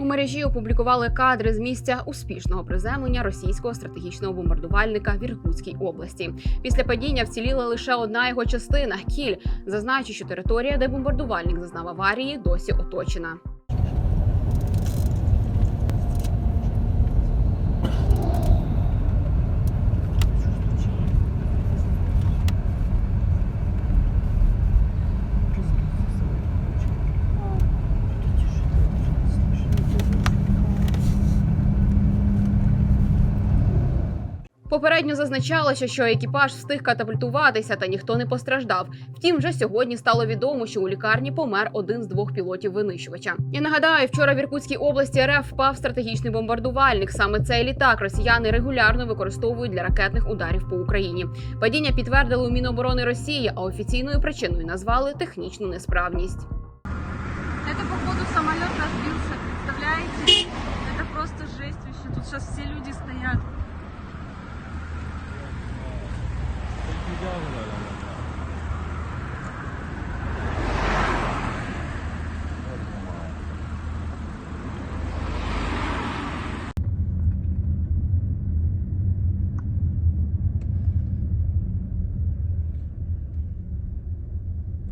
У мережі опублікували кадри з місця успішного приземлення російського стратегічного бомбардувальника в Іркутській області. Після падіння вціліла лише одна його частина кіль. Зазначу, що територія, де бомбардувальник зазнав аварії, досі оточена. Попередньо зазначалося, що екіпаж встиг катапультуватися, та ніхто не постраждав. Втім, вже сьогодні стало відомо, що у лікарні помер один з двох пілотів винищувача. Я нагадаю, вчора в Іркутській області РФ впав стратегічний бомбардувальник. Саме цей літак росіяни регулярно використовують для ракетних ударів по Україні. Падіння підтвердили у Міноборони Росії, а офіційною причиною назвали технічну несправність. Это, походу, самолет разбился, представляете? Это просто жесть. Тут сейчас все люди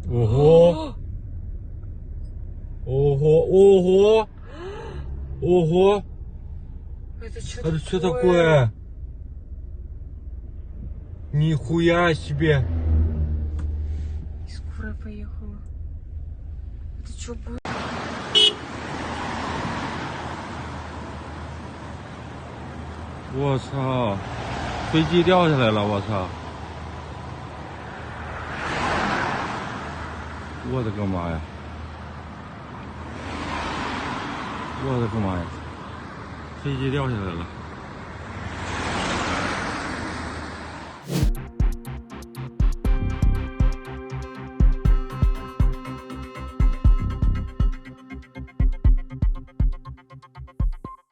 стоят. Ого! Ого, ого! Ого! Это что Это что такое? Нихуя себе! Скорая поехала. Это что было?我操！飞机掉下来了，我操！ 我的个妈呀！我的个妈呀！飞机掉下来了！